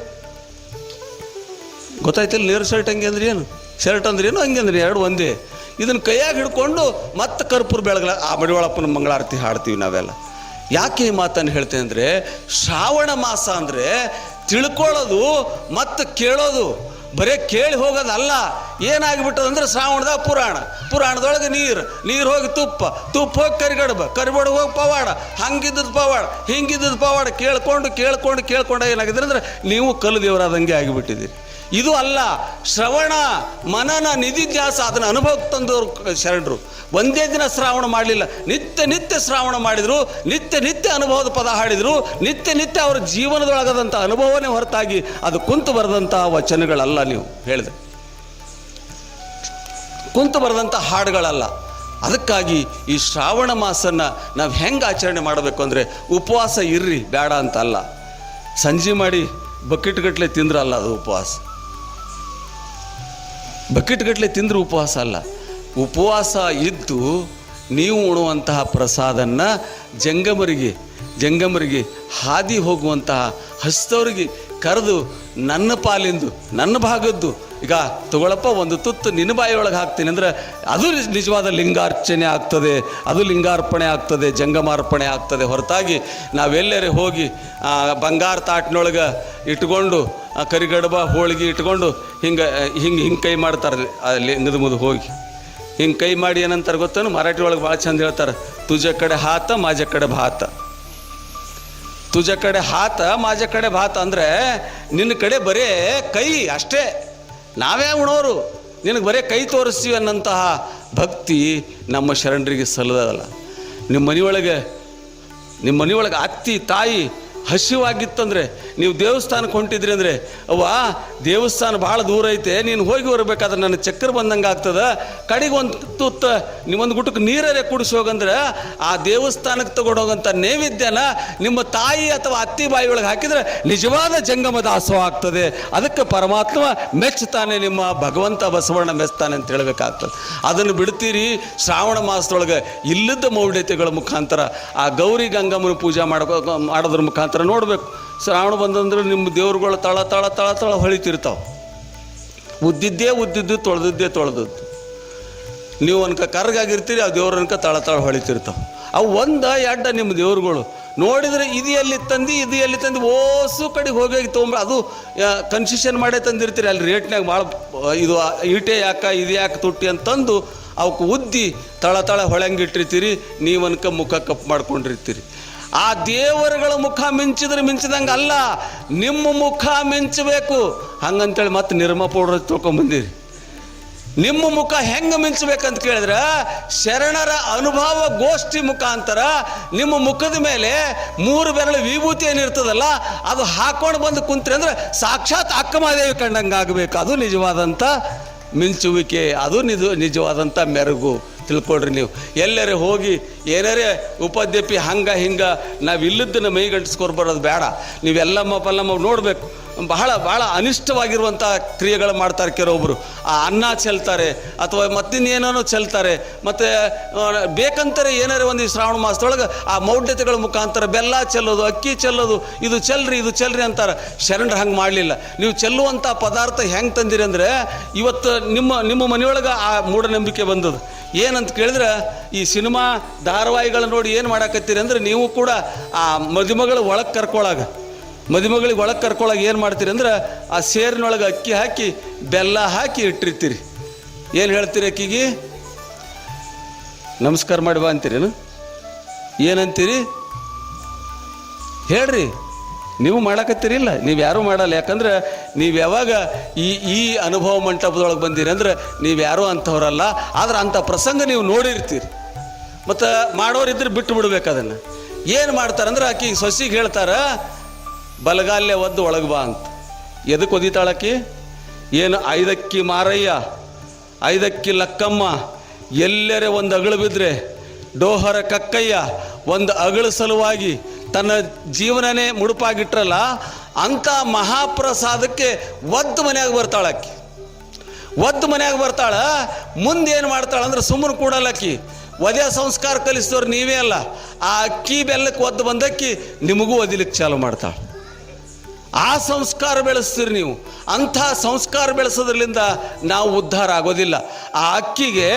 ಗೊತ್ತಾಯ್ತಿಲ್ಲ ನೇರು ಶರ್ಟ್ ಅಂಗಿ ಅಂದ್ರೆ ಏನು? ಶರ್ಟ್ ಅಂದ್ರೆ ಏನು? ಹಂಗೆ ಅಂದ್ರೆ ಎರಡು ಒಂದೇ. ಇದನ್ನು ಕೈಯಾಗಿ ಹಿಡ್ಕೊಂಡು ಮತ್ತೆ ಕರ್ಪೂರ ಬೆಳಗಲ ಆ ಮಡಿವಾಳಪ್ಪನ ಮಂಗಳಾರತಿ ಹಾಡ್ತೀವಿ ನಾವೆಲ್ಲ. ಯಾಕೆ ಈ ಮಾತನ್ನು ಹೇಳ್ತೇನೆ ಅಂದರೆ ಶ್ರಾವಣ ಮಾಸ ಅಂದರೆ ತಿಳ್ಕೊಳ್ಳೋದು ಮತ್ತು ಕೇಳೋದು. ಬರೀ ಕೇಳಿ ಹೋಗೋದಲ್ಲ. ಏನಾಗಿಬಿಟ್ಟದಂದ್ರೆ ಶ್ರಾವಣದಾಗ ಪುರಾಣ. ಪುರಾಣದೊಳಗೆ ನೀರು ನೀರು ಹೋಗಿ ತುಪ್ಪ ತುಪ್ಪ ಹೋಗಿ ಕರಿಗಡಬ ಕರಿಗಡ ಹೋಗಿ ಪವಾಡ, ಹಂಗಿದ್ದದ ಪವಾಡ, ಹಿಂಗಿದ್ದದ ಪವಾಡ ಕೇಳ್ಕೊಂಡು ಕೇಳ್ಕೊಂಡು ಕೇಳ್ಕೊಂಡು ಏನಾಗಿದ್ರೆ ನೀವು ಕಲ್ಲು ದೇವರಾದಂಗೆ ಆಗಿಬಿಟ್ಟಿದ್ದೀರಿ. ಇದು ಅಲ್ಲ, ಶ್ರವಣ ಮನನ ನಿಧಿಧ್ಯಾಸ ಅದನ್ನು ಅನುಭವಕ್ಕೆ ತಂದವರು ಶರಣರು. ಒಂದೇ ದಿನ ಶ್ರಾವಣ ಮಾಡಲಿಲ್ಲ. ನಿತ್ಯ ನಿತ್ಯ ಶ್ರಾವಣ ಮಾಡಿದರು, ನಿತ್ಯ ನಿತ್ಯ ಅನುಭವದ ಪದ ಹಾಡಿದರು, ನಿತ್ಯ ನಿತ್ಯ ಅವರ ಜೀವನದೊಳಗದಂಥ ಅನುಭವನೇ ಹೊರತಾಗಿ ಅದು ಕುಂತು ಬರೆದಂಥ ವಚನಗಳಲ್ಲ ನೀವು ಹೇಳಿದೆ. ಕುಂತು ಬರೆದಂಥ ಹಾಡುಗಳಲ್ಲ. ಅದಕ್ಕಾಗಿ ಈ ಶ್ರಾವಣ ಮಾಸನ್ನ ನಾವು ಹೆಂಗೆ ಆಚರಣೆ ಮಾಡಬೇಕು ಅಂದರೆ ಉಪವಾಸ ಇರ್ರಿ, ಬೇಡ ಅಂತ ಅಲ್ಲ. ಸಂಜೆ ಮಾಡಿ ಬಕೆಟ್ಗಟ್ಟಲೆ ತಿಂದ್ರಲ್ಲ ತಿಂದ್ರೆ ಅದು ಉಪವಾಸ. ಬಕೆಟ್ ಗಟ್ಟಲೆ ತಿಂದ್ರೆ ಉಪವಾಸ ಅಲ್ಲ. ಉಪವಾಸ ಇದ್ದು ನೀವು ಉಣುವಂತಹ ಪ್ರಸಾದನ್ನ ಜಂಗಮರಿಗೆ ಜಂಗಮರಿಗೆ ಹಾದಿ ಹೋಗುವಂತಹ ಹಸ್ತವರಿಗೆ ಕರೆದು ನನ್ನ ಪಾಲಿಂದು, ನನ್ನ ಭಾಗದ್ದು, ಈಗ ತಗೊಳಪ್ಪ, ಒಂದು ತುತ್ತು ನಿನ್ನ ಬಾಯಿಯೊಳಗೆ ಹಾಕ್ತೀನಿ ಅಂದ್ರೆ ಅದು ನಿಜ- ನಿಜವಾದ ಲಿಂಗಾರ್ಚನೆ ಆಗ್ತದೆ, ಅದು ಲಿಂಗಾರ್ಪಣೆ ಆಗ್ತದೆ, ಜಂಗಮಾರ್ಪಣೆ ಆಗ್ತದೆ. ಹೊರತಾಗಿ ನಾವೆಲ್ಲರೇ ಹೋಗಿ ಬಂಗಾರ ತಾಟ್ನೊಳಗೆ ಇಟ್ಕೊಂಡು ಕರಿಗಡಬ ಹೋಳಿಗೆ ಇಟ್ಕೊಂಡು ಹಿಂಗೆ ಹಿಂಗೆ ಹಿಂಗೆ ಕೈ ಮಾಡ್ತಾರೆ ಲಿಂಗದ ಮುದು ಹೋಗಿ. ಹಿಂಗೆ ಕೈ ಮಾಡಿ ಏನಂತಾರೆ ಗೊತ್ತೇನು? ಮರಾಠಿ ಒಳಗೆ ಭಾಳ ಚಂದ ಹೇಳ್ತಾರೆ, ತುಜ ಕಡೆ ಹಾತ, ಮಾಜ ಕಡೆ ಭಾತ. ಕಡೆ ಹಾತ ಮಾಜ ಕಡೆ ಭಾತ ಅಂದರೆ ನಿನ್ನ ಕಡೆ ಬರೇ ಕೈ ಅಷ್ಟೇ. ನಾವೇ ಉಣೋರು. ನಿನಗೆ ಬರೇ ಕೈ ತೋರಿಸ್ತೀವಿ ಅನ್ನಂತಹ ಭಕ್ತಿ ನಮ್ಮ ಶರಣರಿಗೆ ಸಲ್ಲದಲ್ಲ. ನಿಮ್ಮ ಮನೆಯೊಳಗೆ ನಿಮ್ಮ ಮನೆಯೊಳಗೆ ಅತ್ತಿ, ತಾಯಿ ಹಸಿವಾಗಿತ್ತಂದ್ರೆ, ನೀವು ದೇವಸ್ಥಾನಕ್ಕೆ ಹೊಂಟಿದ್ರಿ ಅಂದರೆ, ಅವ್ವ, ದೇವಸ್ಥಾನ ಭಾಳ ದೂರ ಐತೆ, ನೀನು ಹೋಗಿ ಬರಬೇಕಾದ್ರೆ ನನ್ನ ಚಕ್ರ ಬಂದಂಗೆ ಆಗ್ತದೆ. ಕಡೆಗೆ ಒಂದು ತುತ್ತ, ನಿಮ್ಮೊಂದು ಗುಟಕ್ಕೆ ನೀರರೆ ಕುಡಿಸಿ ಹೋಗಂದ್ರೆ, ಆ ದೇವಸ್ಥಾನಕ್ಕೆ ತಗೊಂಡು ಹೋಗಂಥ ನೈವೇದ್ಯನ ನಿಮ್ಮ ತಾಯಿ ಅಥವಾ ಅತ್ತಿ ಬಾಯಿ ಒಳಗೆ ಹಾಕಿದ್ರೆ ನಿಜವಾದ ಜಂಗಮ ದಾಸವ ಆಗ್ತದೆ. ಅದಕ್ಕೆ ಪರಮಾತ್ಮ ಮೆಚ್ಚುತ್ತಾನೆ ನಿಮ್ಮ ಭಗವಂತ ಬಸವಣ್ಣ ಮೆಚ್ತಾನೆ ಅಂತ ಹೇಳಬೇಕಾಗ್ತದೆ. ಅದನ್ನು ಬಿಡ್ತೀರಿ, ಶ್ರಾವಣ ಮಾಸದೊಳಗೆ ಇಲ್ಲದ ಮೌಢ್ಯತೆಗಳ ಮುಖಾಂತರ, ಆ ಗೌರಿ ಗಂಗಮ್ಮನ ಪೂಜೆ ಮಾಡೋ ಮಾಡೋದ್ರ ಮುಖಾಂತರ ನೋಡಬೇಕು. ಶ್ರಾವಣ ಬಂದಂದ್ರೆ ನಿಮ್ಮ ದೇವ್ರುಗಳು ತಳ ತಳ ತಳ ತಳ ಹೊಳಿತಿರ್ತಾವೆ. ಉದ್ದಿದ್ದೇ ಉದ್ದಿದ್ದು ತೊಳೆದಿದ್ದೇ ತೊಳೆದದ್ದು. ನೀವು ಅನ್ಕ ಕರ್ಗಾಗಿರ್ತೀರಿ, ಆ ದೇವ್ರ ಅನ್ಕ ತಳ ತಳ ಹೊಳಿತಿರ್ತಾವೆ. ಅವು ಒಂದು ಎಡ್ಡ ನಿಮ್ಮ ದೇವ್ರುಗಳು. ನೋಡಿದರೆ ಇದು ಎಲ್ಲಿ ತಂದು ಇದು ಎಲ್ಲಿ ತಂದು ಓಸು ಕಡೆಗೆ ಹೋಗಿ ತೊಗೊಂಬ ಅದು ಕನ್ಸಿಷನ್ ಮಾಡೇ ತಂದಿರ್ತೀರಿ. ಅಲ್ಲಿ ರೇಟ್ನಾಗ ಭಾಳ ಇದು ಈಟೆ ಯಾಕ, ಇದು ಯಾಕೆ ತುಟ್ಟಿ ಅಂತಂದು ಅವಕ್ಕೆ ಉದ್ದಿ ತಳ ತಳ ಹೊಳೆಂಗಿಟ್ಟಿರ್ತೀರಿ ನೀವು ಅನ್ಕ ಮುಖ ಕಪ್ಪು ಮಾಡ್ಕೊಂಡಿರ್ತೀರಿ. ಆ ದೇವರುಗಳ ಮುಖ ಮಿಂಚಿದ್ರೆ ಮಿಂಚಿದಂಗೆ ಅಲ್ಲ, ನಿಮ್ಮ ಮುಖ ಮಿಂಚಬೇಕು. ಹಂಗಂತೇಳಿ ಮತ್ತೆ ನಿರ್ಮಪೌಡ್ರ ತಿಳ್ಕೊಂಬಂದಿರಿ ನಿಮ್ಮ ಮುಖ ಹೆಂಗೆ ಮಿಂಚಬೇಕಂತ ಕೇಳಿದ್ರೆ, ಶರಣರ ಅನುಭವ ಗೋಷ್ಠಿ ಮುಖಾಂತರ ನಿಮ್ಮ ಮುಖದ ಮೇಲೆ ಮೂರು ಬೆರಳು ವಿಭೂತಿ ಏನಿರ್ತದಲ್ಲ ಅದು ಹಾಕೊಂಡು ಬಂದು ಕುಂತ್ರಿ ಅಂದ್ರೆ ಸಾಕ್ಷಾತ್ ಅಕ್ಕಮಹಾದೇವಿ ಕಂಡಂಗೆ ಆಗಬೇಕು ಅದು ನಿಜವಾದಂಥ ಮಿಂಚುವಿಕೆ, ಅದು ನಿಜ ನಿಜವಾದಂಥ ಮೆರುಗು. ತಿಳ್ಕೊಳ್ರಿ ನೀವು. ಎಲ್ಲರೇ ಹೋಗಿ ಏನಾರೇ ಉಪಾಧ್ಯಪಿ ಹಂಗ ಹಿಂಗ ನಾವು ಇಲ್ಲದನ್ನ ಮೈಗಂಟಿಸ್ಕೊರ್ ಬರೋದು ಬೇಡ. ನೀವೆಲ್ಲಮ್ಮ ಪಲ್ಲಮ್ಮ ನೋಡಬೇಕು. ಬಹಳ ಬಹಳ ಅನಿಷ್ಟವಾಗಿರುವಂಥ ಕ್ರಿಯೆಗಳು ಮಾಡ್ತಾರೆ ಕೆಲವೊಬ್ಬರು ಆ ಅನ್ನ ಚೆಲ್ತಾರೆ ಅಥವಾ ಮತ್ತಿನ್ನೇನೋ ಚೆಲ್ತಾರೆ. ಮತ್ತು ಬೇಕಂತಾರೆ ಏನಾರೇ ಒಂದು ಈ ಶ್ರಾವಣ ಮಾಸದೊಳಗೆ ಆ ಮೌಢ್ಯತೆಗಳ ಮುಖಾಂತರ ಬೆಲ್ಲ ಚೆಲ್ಲೋದು, ಅಕ್ಕಿ ಚೆಲ್ಲೋದು, ಇದು ಚೆಲ್ರಿ ಇದು ಚೆಲ್ರಿ ಅಂತಾರೆ. ಶರಣರು ಹಂಗೆ ಮಾಡಲಿಲ್ಲ. ನೀವು ಚೆಲ್ಲುವಂಥ ಪದಾರ್ಥ ಹೆಂಗೆ ತಂದಿರಿ ಅಂದರೆ ಇವತ್ತು ನಿಮ್ಮ ನಿಮ್ಮ ಮನೆಯೊಳಗೆ ಆ ಮೂಢನಂಬಿಕೆ ಬಂದದ್ದು. ಏನಂತ ಕೇಳಿದ್ರೆ, ಈ ಸಿನಿಮಾ ಧಾರಾವಾಹಿಗಳನ್ನ ನೋಡಿ ಏನು ಮಾಡಾಕತ್ತೀರಿ ಅಂದ್ರೆ, ನೀವು ಕೂಡ ಆ ಮದುಮಗಳ ಒಳಗೆ ಕರ್ಕೊಳಾಗ, ಮದುಮಗಳಿಗೆ ಒಳಗೆ ಕರ್ಕೊಳಗೆ ಏನು ಮಾಡ್ತೀರಿ ಅಂದ್ರೆ, ಆ ಸೇರಿನೊಳಗೆ ಅಕ್ಕಿ ಹಾಕಿ, ಬೆಲ್ಲ ಹಾಕಿ ಇಟ್ಟಿರ್ತೀರಿ. ಏನು ಹೇಳ್ತೀರಿ ಅಕ್ಕಿಗೆ? ನಮಸ್ಕಾರ ಮಾಡಿ ಬಾ ಅಂತೀರೇನು? ಏನಂತೀರಿ? ಹೇಳ್ರಿ. ನೀವು ಮಾಡಕತ್ತೀರಿಲ್ಲ. ನೀವು ಯಾರು ಮಾಡಲ್ಲ. ಯಾಕಂದ್ರೆ ನೀವು ಯಾವಾಗ ಈ ಈ ಅನುಭವ ಮಂಟಪದೊಳಗೆ ಬಂದಿರಿ ಅಂದ್ರೆ ನೀವು ಯಾರು ಅಂಥವ್ರಲ್ಲ. ಆದ್ರೆ ಅಂಥ ಪ್ರಸಂಗ ನೀವು ನೋಡಿರ್ತೀರಿ. ಮತ್ತು ಮಾಡೋರಿದ್ರೆ ಬಿಟ್ಟು ಬಿಡ್ಬೇಕು ಅದನ್ನು. ಏನು ಮಾಡ್ತಾರಂದ್ರೆ ಆಕಿ ಸೊಸಿಗೆ ಹೇಳ್ತಾರ, ಬಲಗಾಲ್ಯ ಒದ್ದು ಒಳಗೆ ಬಾ ಅಂತ. ಎದಕ್ಕೆ ಒದಿತಾಳಕಿ ಏನು ಐದಕ್ಕಿ ಮಾರಯ್ಯ, ಐದಕ್ಕಿ ಲಕ್ಕಮ್ಮ, ಎಲ್ಲರೇ ಒಂದು ಅಗಳು ಬಿದ್ದರೆ ಡೋಹರ ಕಕ್ಕಯ್ಯ, ಒಂದು ಅಗಳ ಸಲುವಾಗಿ ತನ್ನ ಜೀವನನೇ ಮುಡುಪಾಗಿಟ್ರಲ್ಲ, ಅಂಥ ಮಹಾಪ್ರಸಾದಕ್ಕೆ ಒದ್ದು ಮನ್ಯಾಗ ಬರ್ತಾಳಕ್ಕಿ ಒದ್ದು ಮನೆಯಾಗ ಬರ್ತಾಳ, ಮುಂದೆ ಏನು ಮಾಡ್ತಾಳ ಅಂದ್ರೆ ಸುಮ್ಮನೆ ಕೂಡಲಕ್ಕಿ ಒದೆ ಸಂಸ್ಕಾರ ಕಲಿಸಿದವ್ರು ನೀವೇ ಅಲ್ಲ. ಆ ಅಕ್ಕಿ ಬೆಲ್ಲಕ್ಕೆ ಒದ್ದು ಬಂದಕ್ಕಿ ನಿಮಗೂ ಒದಿಲಿಕ್ಕೆ ಚಾಲು ಮಾಡ್ತಾಳೆ. ಆ ಸಂಸ್ಕಾರ ಬೆಳೆಸ್ತೀರಿ ನೀವು. ಅಂಥ ಸಂಸ್ಕಾರ ಬೆಳೆಸೋದ್ರಿಂದ ನಾವು ಉದ್ಧಾರ ಆಗೋದಿಲ್ಲ. ಆ ಅಕ್ಕಿಗೆ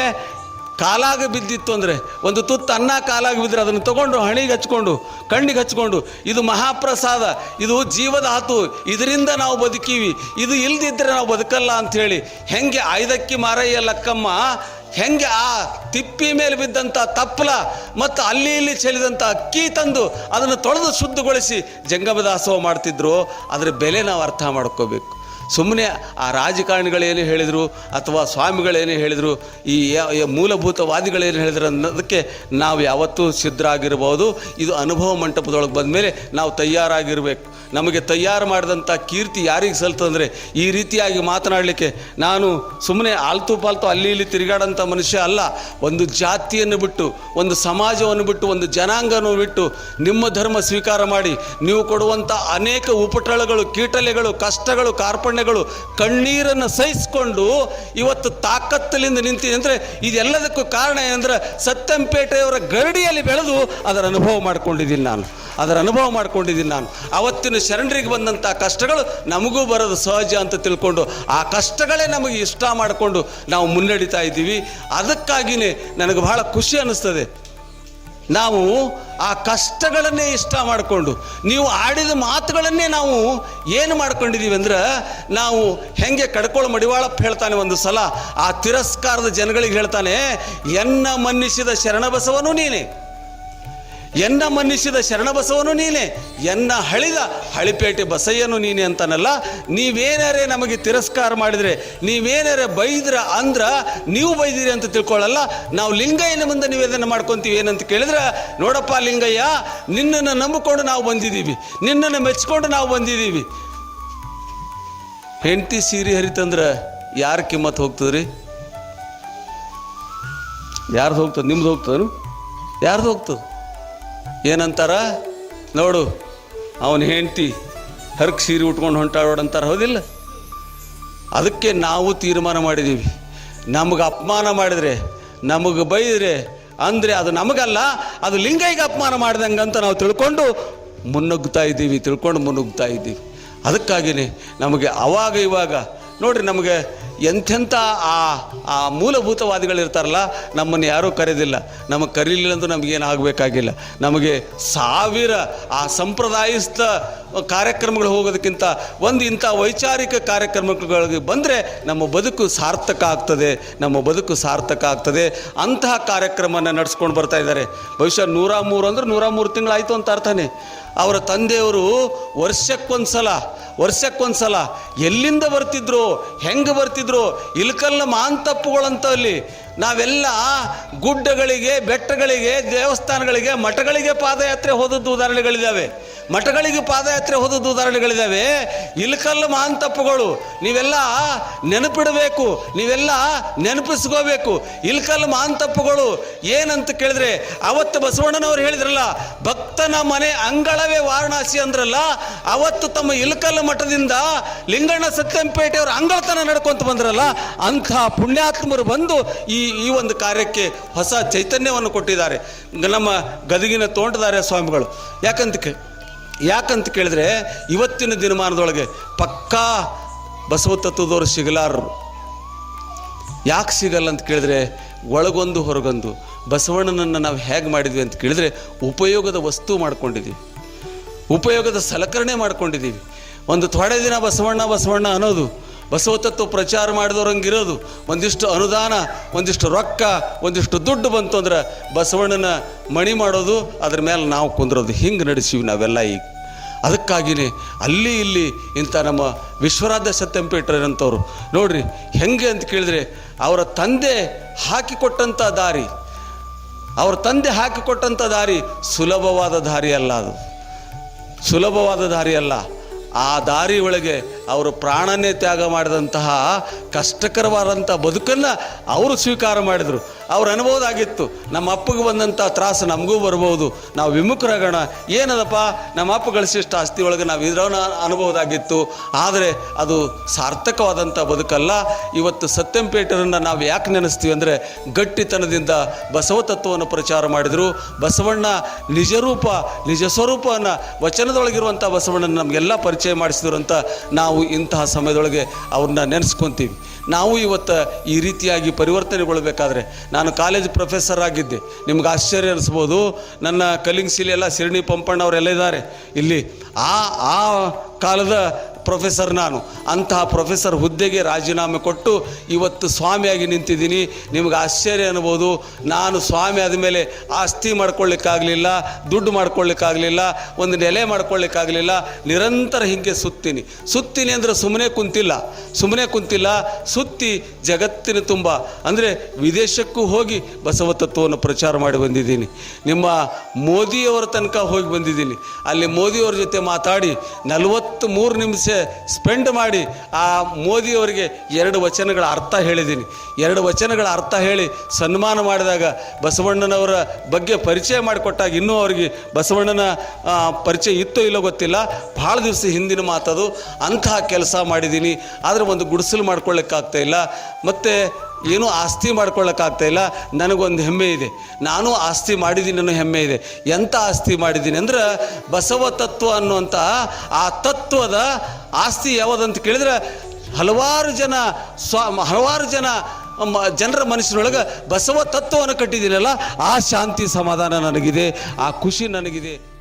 ಕಾಲಾಗ ಬಿದ್ದಿತ್ತು ಅಂದರೆ ಒಂದು ತುತ್ತು ಅನ್ನ ಕಾಲಾಗ ಬಿದ್ದರೆ ಅದನ್ನು ತಗೊಂಡು ಹಣಿಗೆ ಹಚ್ಕೊಂಡು, ಕಣ್ಣಿಗೆ ಹಚ್ಕೊಂಡು, ಇದು ಮಹಾಪ್ರಸಾದ, ಇದು ಜೀವದ ಹಾತು ಇದರಿಂದ ನಾವು ಬದುಕೀವಿ, ಇದು ಇಲ್ದಿದ್ರೆ ನಾವು ಬದುಕಲ್ಲ ಅಂಥೇಳಿ ಹೆಂಗೆ ಆಯ್ದಕ್ಕಿ ಮಾರಯ್ಯ ಲಕ್ಕಮ್ಮ, ಹೆಂಗೆ ಆ ತಿಪ್ಪಿ ಮೇಲೆ ಬಿದ್ದಂಥ ತಪ್ಪಲ ಮತ್ತು ಅಲ್ಲಿ ಇಲ್ಲಿ ಚೆಲ್ಲಿದಂಥ ಅಕ್ಕಿ ತಂದು ಅದನ್ನು ತೊಳೆದು ಶುದ್ಧಗೊಳಿಸಿ ಜಂಗಮದಾಸೋಹ ಮಾಡ್ತಿದ್ರು ಅದರ ಬೆಲೆ ನಾವು ಅರ್ಥ ಮಾಡ್ಕೋಬೇಕು. ಸುಮ್ಮನೆ ಆ ರಾಜಕಾರಣಿಗಳೇನು ಹೇಳಿದರು ಅಥವಾ ಸ್ವಾಮಿಗಳೇನು ಹೇಳಿದರು, ಈ ಮೂಲಭೂತವಾದಿಗಳೇನು ಹೇಳಿದ್ರು ಅನ್ನೋದಕ್ಕೆ ನಾವು ಯಾವತ್ತೂ ಸಿದ್ಧರಾಗಿರ್ಬೋದು. ಇದು ಅನುಭವ ಮಂಟಪದೊಳಗೆ ಬಂದ ಮೇಲೆ ನಾವು ತಯಾರಾಗಿರಬೇಕು. ನಮಗೆ ತಯಾರು ಮಾಡಿದಂಥ ಕೀರ್ತಿ ಯಾರಿಗೆ ಸಲ್ತಂದರೆ ಈ ರೀತಿಯಾಗಿ ಮಾತನಾಡಲಿಕ್ಕೆ ನಾನು ಸುಮ್ಮನೆ ಆಲ್ತು ಪಾಲ್ತು ಅಲ್ಲಿ ಇಲ್ಲಿ ತಿರುಗಾಡೋಂಥ ಮನುಷ್ಯ ಅಲ್ಲ. ಒಂದು ಜಾತಿಯನ್ನು ಬಿಟ್ಟು, ಒಂದು ಸಮಾಜವನ್ನು ಬಿಟ್ಟು, ಒಂದು ಜನಾಂಗವನ್ನು ಬಿಟ್ಟು ನಿಮ್ಮ ಧರ್ಮ ಸ್ವೀಕಾರ ಮಾಡಿ ನೀವು ಕೊಡುವಂಥ ಅನೇಕ ಉಪಟಳಗಳು, ಕೀಟಲೆಗಳು, ಕಷ್ಟಗಳು ಕಾರ್ಪಣ್ಯಗಳು ಕಣ್ಣೀರನ್ನು ಸಹಿಸಿಕೊಂಡು ಇವತ್ತು ತಾಕತ್ತಲಿಂದ ನಿಂತಿದೆ. ಅಂದರೆ ಇದೆಲ್ಲದಕ್ಕೂ ಕಾರಣ ಏನಂದ್ರೆ ಸತ್ಯಂಪೇಟೆಯವರ ಗರಡಿಯಲ್ಲಿ ಬೆಳೆದು ಅದರ ಅನುಭವ ಮಾಡ್ಕೊಂಡಿದ್ದೀನಿ ನಾನು. ಅದರ ಅನುಭವ ಮಾಡ್ಕೊಂಡಿದ್ದೀನಿ ನಾನು. ಅವತ್ತಿನ ಶರಣರಿಗೆ ಬಂದಂಥ ಕಷ್ಟಗಳು ನಮಗೂ ಬರೋದು ಸಹಜ ಅಂತ ತಿಳ್ಕೊಂಡು ಆ ಕಷ್ಟಗಳೇ ನಮಗೆ ಇಷ್ಟ ಮಾಡಿಕೊಂಡು ನಾವು ಮುನ್ನಡೀತಾ ಇದ್ದೀವಿ. ಅದಕ್ಕಾಗಿಯೇ ನನಗೆ ಬಹಳ ಖುಷಿ ಅನ್ನಿಸ್ತದೆ. ನಾವು ಆ ಕಷ್ಟಗಳನ್ನೇ ಇಷ್ಟ ಮಾಡಿಕೊಂಡು, ನೀವು ಆಡಿದ ಮಾತುಗಳನ್ನೇ ನಾವು ಏನು ಮಾಡ್ಕೊಂಡಿದ್ದೀವಿ ಅಂದ್ರೆ, ನಾವು ಹೆಂಗೆ ಕಡ್ಕೊಳ್ಳೋ ಮಡಿವಾಳಪ್ಪ ಹೇಳ್ತಾನೆ ಒಂದು ಸಲ, ಆ ತಿರಸ್ಕಾರದ ಜನಗಳಿಗೆ ಹೇಳ್ತಾನೆ, ಎನ್ನ ಮನ್ನಿಸಿದ ಶರಣಬಸವನು ನೀನೇ. ಎನ್ನ ಮನ್ನಿಸಿದ ಶರಣಬಸವನು ನೀನೆ, ಎನ್ನ ಹಳಿದ ಹಳಿಪೇಟೆ ಬಸಯ್ಯನು ನೀನೆ ಅಂತಾನಲ್ಲ, ನೀವೇನಾರೇ ನಮಗೆ ತಿರಸ್ಕಾರ ಮಾಡಿದರೆ, ನೀವೇನಾರೇ ಬೈದ್ರ ಅಂದ್ರ ನೀವು ಬೈದಿರಿ ಅಂತ ತಿಳ್ಕೊಳ್ಳಲ್ಲ ನಾವು ಲಿಂಗಯ್ಯನ ಮುಂದೆ ನಿವೇದನೆ ಮಾಡ್ಕೊತೀವಿ ಏನಂತ ಕೇಳಿದ್ರೆ, ನೋಡಪ್ಪ ಲಿಂಗಯ್ಯ, ನಿನ್ನನ್ನು ನಂಬಿಕೊಂಡು ನಾವು ಬಂದಿದ್ದೀವಿ, ನಿನ್ನನ್ನು ಮೆಚ್ಕೊಂಡು ನಾವು ಬಂದಿದ್ದೀವಿ. ಹೆಂಡತಿ ಸೀರೆ ಹರಿತಂದ್ರೆ ಯಾರ ಕಿಮ್ಮತ್ ಹೋಗ್ತದ್ರಿ? ಯಾರ್ದು ಹೋಗ್ತದೆ, ನಿಮ್ದು ಹೋಗ್ತದನು? ಯಾರ್ದು ಹೋಗ್ತದೆ? ಏನಂತಾರ? ನೋಡು, ಅವನ ಹೆಂಡತಿ ಹರ್ಕ್ ಸೀರೆ ಉಟ್ಕೊಂಡು ಹೊಂಟಾಡೋಡು ಅಂತಾರೆ ಹೌದಿಲ್ಲ? ಅದಕ್ಕೆ ನಾವು ತೀರ್ಮಾನ ಮಾಡಿದ್ದೀವಿ ನಮಗೆ ಅಪಮಾನ ಮಾಡಿದರೆ, ನಮಗೆ ಬೈದರೆ, ಅಂದರೆ ಅದು ನಮಗಲ್ಲ, ಅದು ಲಿಂಗೈಗೆ ಅಪಮಾನ ಮಾಡ್ದಂಗೆ ಅಂತ ನಾವು ತಿಳ್ಕೊಂಡು ಮುನ್ನುಗ್ತಾ ಇದ್ದೀವಿ, ತಿಳ್ಕೊಂಡು ಮುನ್ನುಗ್ತಾ ಇದ್ದೀವಿ. ಅದಕ್ಕಾಗಿಯೇ ನಮಗೆ ಅವಾಗ ಇವಾಗ, ನೋಡಿರಿ ನಮಗೆ ಎಂಥೆಂಥ ಆ ಆ ಮೂಲಭೂತವಾದಿಗಳಿರ್ತಾರಲ್ಲ, ನಮ್ಮನ್ನು ಯಾರೂ ಕರೆದಿಲ್ಲ. ನಮಗೆ ಕರೀಲಿಲ್ಲ ಅಂದ್ರೆ ನಮಗೇನು ಆಗಬೇಕಾಗಿಲ್ಲ. ನಮಗೆ ಸಾವಿರ ಆ ಸಂಪ್ರದಾಯಸ್ಥ ಕಾರ್ಯಕ್ರಮಗಳು ಹೋಗೋದಕ್ಕಿಂತ ಒಂದು ಇಂಥ ವೈಚಾರಿಕ ಕಾರ್ಯಕ್ರಮಗಳಿಗೆ ಬಂದರೆ ನಮ್ಮ ಬದುಕು ಸಾರ್ಥಕ ಆಗ್ತದೆ, ನಮ್ಮ ಬದುಕು ಸಾರ್ಥಕ ಆಗ್ತದೆ. ಅಂತಹ ಕಾರ್ಯಕ್ರಮನ ನಡೆಸ್ಕೊಂಡು ಬರ್ತಾ ಇದ್ದಾರೆ. ಬಹುಶಃ ನೂರ ಮೂರು ಅಂದ್ರೆ ನೂರ ಮೂರು ತಿಂಗಳಾಯಿತು ಅಂತ ಅರ್ಥನೆ. ಅವರ ತಂದೆಯವರು ವರ್ಷಕ್ಕೊಂದು ಸಲ ವರ್ಷಕ್ಕೊಂದು ಸಲ ಎಲ್ಲಿಂದ ಬರ್ತಿದ್ರು, ಹೆಂಗೆ ಬರ್ತಿದ್ರು ಇಲ್ಕಲ್ಲ ಮಾಂತಪ್ಪುಗಳಂತ ಅಲ್ಲಿ ನಾವೆಲ್ಲ ಗುಡ್ಡಗಳಿಗೆ, ಬೆಟ್ಟಗಳಿಗೆ, ದೇವಸ್ಥಾನಗಳಿಗೆ, ಮಠಗಳಿಗೆ ಪಾದಯಾತ್ರೆ ಹೋದದ್ದು ಉದಾಹರಣೆಗಳಿದ್ದಾವೆ. ಮಠಗಳಿಗೆ ಪಾದಯಾತ್ರೆ ಹೋದದ್ದು ಉದಾಹರಣೆಗಳಿದ್ದಾವೆ. ಇಲ್ಕಲ್ಲ ಮಾಂತಪ್ಪುಗಳು ನೀವೆಲ್ಲ ನೆನಪಿಡಬೇಕು, ನೀವೆಲ್ಲ ನೆನಪಿಸ್ಕೋಬೇಕು. ಇಲ್ಕಲ್ಲ ಮಾಂತಪ್ಪುಗಳು ಏನಂತ ಕೇಳಿದ್ರೆ, ಅವತ್ತು ಬಸವಣ್ಣನವರು ಹೇಳಿದ್ರಲ್ಲ, ಭಕ್ತನ ಮನೆ ಅಂಗಳವೇ ವಾರಣಾಸಿ ಅಂದ್ರಲ್ಲ, ಅವತ್ತು ತಮ್ಮ ಇಲ್ಕಲ್ ಮಠದಿಂದ ಲಿಂಗಣ್ಣ ಸತ್ಯಂಪೇಟೆಯವರು ಅಂಗಳತನ ನಡ್ಕೊಂತ ಬಂದ್ರಲ್ಲ, ಅಂಥ ಪುಣ್ಯಾತ್ಮರು ಬಂದು ಈ ಈ ಒಂದು ಕಾರ್ಯಕ್ಕೆ ಹೊಸ ಚೈತನ್ಯವನ್ನು ಕೊಟ್ಟಿದ್ದಾರೆ. ನಮ್ಮ ಗದಗಿನ ತೋಂಟದಾರ್ಯ ಸ್ವಾಮಿಗಳು. ಯಾಕಂತ ಯಾಕಂತ ಕೇಳಿದ್ರೆ ಇವತ್ತಿನ ದಿನಮಾನದೊಳಗೆ ಪಕ್ಕಾ ಬಸವ ತತ್ವದವರು ಸಿಗಲಾರರು. ಯಾಕೆ ಸಿಗಲ್ಲ ಅಂತ ಕೇಳಿದ್ರೆ ಒಳಗೊಂದು ಹೊರಗೊಂದು. ಬಸವಣ್ಣನನ್ನು ನಾವು ಹೇಗೆ ಮಾಡಿದ್ವಿ ಅಂತ ಕೇಳಿದ್ರೆ ಉಪಯೋಗದ ವಸ್ತು ಮಾಡ್ಕೊಂಡಿದ್ದೀವಿ ಉಪಯೋಗದ ಸಲಕರಣೆ ಮಾಡ್ಕೊಂಡಿದ್ದೀವಿ. ಒಂದು ಥೊಡೆ ದಿನ ಬಸವಣ್ಣ ಬಸವಣ್ಣ ಅನ್ನೋದು ಬಸವ ತತ್ವ ಪ್ರಚಾರ ಮಾಡಿದವರಂಗಿರೋದು ಒಂದಿಷ್ಟು ಅನುದಾನ, ಒಂದಿಷ್ಟು ರೊಕ್ಕ, ಒಂದಿಷ್ಟು ದುಡ್ಡು ಬಂತು ಅಂದ್ರೆ ಬಸವಣ್ಣನ ಮಣಿ ಮಾಡೋದು, ಅದ್ರ ಮೇಲೆ ನಾವು ಕುಂದ್ರೋದು. ಹಿಂಗೆ ನಡೆಸೀವಿ ನಾವೆಲ್ಲ ಈಗ. ಅದಕ್ಕಾಗಿಯೇ ಅಲ್ಲಿ ಇಲ್ಲಿ ಇಂಥ ನಮ್ಮ ವಿಶ್ವರಾಧ್ಯ ಸತ್ಯಂಪೇಟ್ರಂಥವ್ರು ನೋಡ್ರಿ ಹೆಂಗೆ ಅಂತ ಕೇಳಿದ್ರೆ ಅವರ ತಂದೆ ಹಾಕಿಕೊಟ್ಟಂಥ ದಾರಿ, ಅವರ ತಂದೆ ಹಾಕಿಕೊಟ್ಟಂಥ ದಾರಿ ಸುಲಭವಾದ ದಾರಿ ಅಲ್ಲ ಅದು. ಸುಲಭವಾದ ದಾರಿ ಅಲ್ಲ. ಆ ದಾರಿ ಒಳಗೆ ಅವರು ಪ್ರಾಣನೇ ತ್ಯಾಗ ಮಾಡಿದಂತಹ ಕಷ್ಟಕರವಾದಂಥ ಬದುಕನ್ನು ಅವರು ಸ್ವೀಕಾರ ಮಾಡಿದರು. ಅವ್ರ ಅನುಭವದಾಗಿತ್ತು ನಮ್ಮ ಅಪ್ಪಗೆ ಬಂದಂಥ ತ್ರಾಸು ನಮಗೂ ಬರ್ಬೋದು, ನಾವು ವಿಮುಖರಾಗೋಣ. ಏನದಪ್ಪ, ನಮ್ಮ ಅಪ್ಪ ಗಳಿಸಿಷ್ಟ ಆಸ್ತಿ ಒಳಗೆ ನಾವು ಇದ್ರ ಅನುಭವದಾಗಿತ್ತು ಆದರೆ ಅದು ಸಾರ್ಥಕವಾದಂಥ ಬದುಕಲ್ಲ. ಇವತ್ತು ಸತ್ಯಂಪೇಟರನ್ನು ನಾವು ಯಾಕೆ ನೆನೆಸ್ತೀವಿ ಅಂದರೆ, ಗಟ್ಟಿತನದಿಂದ ಬಸವ ತತ್ವವನ್ನು ಪ್ರಚಾರ ಮಾಡಿದರು. ಬಸವಣ್ಣ ನಿಜರೂಪ ನಿಜ ಸ್ವರೂಪವನ್ನು ವಚನದೊಳಗಿರುವಂಥ ಬಸವಣ್ಣನ ನಮಗೆಲ್ಲ ಪರಿಚಯ ಮಾಡಿಸಿದ್ರು ಅಂತ ನಾವು ಇಂತಹ ಸಮಯದೊಳಗೆ ಅವ್ರನ್ನ ನೆನೆಸ್ಕೊತೀವಿ. ನಾವು ಇವತ್ತು ಈ ರೀತಿಯಾಗಿ ಪರಿವರ್ತನೆಗೊಳ್ಬೇಕಾದ್ರೆ ನಾನು ಕಾಲೇಜ್ ಪ್ರೊಫೆಸರ್ ಆಗಿದ್ದೆ. ನಿಮ್ಗೆ ಆಶ್ಚರ್ಯ ಅನಿಸ್ಬೋದು. ನನ್ನ ಕಲಿಂಗ್ಸಿಲೆಲ್ಲ ಸಿರಣಿ ಪಂಪಣ್ಣವರೆಲ್ಲ ಇದ್ದಾರೆ. ಇಲ್ಲಿ ಆ ಆ ಕಾಲದ ಪ್ರೊಫೆಸರ್ ನಾನು. ಅಂತಹ ಪ್ರೊಫೆಸರ್ ಹುದ್ದೆಗೆ ರಾಜೀನಾಮೆ ಕೊಟ್ಟು ಇವತ್ತು ಸ್ವಾಮಿಯಾಗಿ ನಿಂತಿದ್ದೀನಿ. ನಿಮಗೆ ಆಶ್ಚರ್ಯ ಅನ್ಬೋದು. ನಾನು ಸ್ವಾಮಿ ಆದಮೇಲೆ ಆಸ್ತಿ ಮಾಡ್ಕೊಳ್ಳಿಕ್ಕಾಗಲಿಲ್ಲ, ದುಡ್ಡು ಮಾಡ್ಕೊಳ್ಳಿಕ್ಕಾಗಲಿಲ್ಲ, ಒಂದು ನೆಲೆ ಮಾಡ್ಕೊಳ್ಳಿಕ್ಕಾಗಲಿಲ್ಲ, ನಿರಂತರ ಹಿಂಗೆ ಸುತ್ತೀನಿ. ಸುತ್ತೀನಿ ಅಂದರೆ ಸುಮ್ಮನೆ ಕುಂತಿಲ್ಲ. ಸುಮ್ಮನೆ ಕುಂತಿಲ್ಲ, ಸುತ್ತಿ ಜಗತ್ತಿನ ತುಂಬ, ಅಂದರೆ ವಿದೇಶಕ್ಕೂ ಹೋಗಿ ಬಸವ ತತ್ವವನ್ನು ಪ್ರಚಾರ ಮಾಡಿ ಬಂದಿದ್ದೀನಿ. ನಿಮ್ಮ ಮೋದಿಯವರ ತನಕ ಹೋಗಿ ಬಂದಿದ್ದೀನಿ. ಅಲ್ಲಿ ಮೋದಿಯವರ ಜೊತೆ ಮಾತಾಡಿ ನಲವತ್ತು ಮೂರು ನಿಮಿಷ ಸ್ಪೆಂಡ್ ಮಾಡಿ, ಆ ಮೋದಿಯವರಿಗೆ ಎರಡು ವಚನಗಳ ಅರ್ಥ ಹೇಳಿದ್ದೀನಿ. ಎರಡು ವಚನಗಳ ಅರ್ಥ ಹೇಳಿ ಸನ್ಮಾನ ಮಾಡಿದಾಗ ಬಸವಣ್ಣನವರ ಬಗ್ಗೆ ಪರಿಚಯ ಮಾಡಿಕೊಟ್ಟಾಗ ಇನ್ನೂ ಅವರಿಗೆ ಬಸವಣ್ಣನ ಪರಿಚಯ ಇತ್ತೋ ಇಲ್ಲೋ ಗೊತ್ತಿಲ್ಲ. ಭಾಳ ದಿವಸ ಹಿಂದಿನ ಮಾತದು. ಅಂತಹ ಕೆಲಸ ಮಾಡಿದ್ದೀನಿ. ಆದರೆ ಒಂದು ಗುಡಿಸಲು ಮಾಡ್ಕೊಳ್ಳೋಕ್ಕಾಗ್ತಾ ಇಲ್ಲ. ಮತ್ತು ಏನೂ ಆಸ್ತಿ ಮಾಡ್ಕೊಳ್ಳೋಕ್ಕಾಗ್ತಾ ಇಲ್ಲ. ನನಗೊಂದು ಹೆಮ್ಮೆ ಇದೆ. ನಾನು ಆಸ್ತಿ ಮಾಡಿದ್ದೀನಿ ಅನ್ನೋ ಹೆಮ್ಮೆ ಇದೆ. ಎಂಥ ಆಸ್ತಿ ಮಾಡಿದ್ದೀನಿ ಅಂದ್ರೆ ಬಸವ ತತ್ವ ಅನ್ನುವಂಥ ಆ ತತ್ವದ ಆಸ್ತಿ ಯಾವುದಂತ ಕೇಳಿದ್ರೆ ಹಲವಾರು ಜನ ಸ್ವ, ಹಲವಾರು ಜನ ಮ- ಜನರ ಮನಸ್ಸಿನೊಳಗೆ ಬಸವ ತತ್ವವನ್ನು ಕಟ್ಟಿದ್ದೀನಲ್ಲ, ಆ ಶಾಂತಿ ಸಮಾಧಾನ ನನಗಿದೆ, ಆ ಖುಷಿ ನನಗಿದೆ.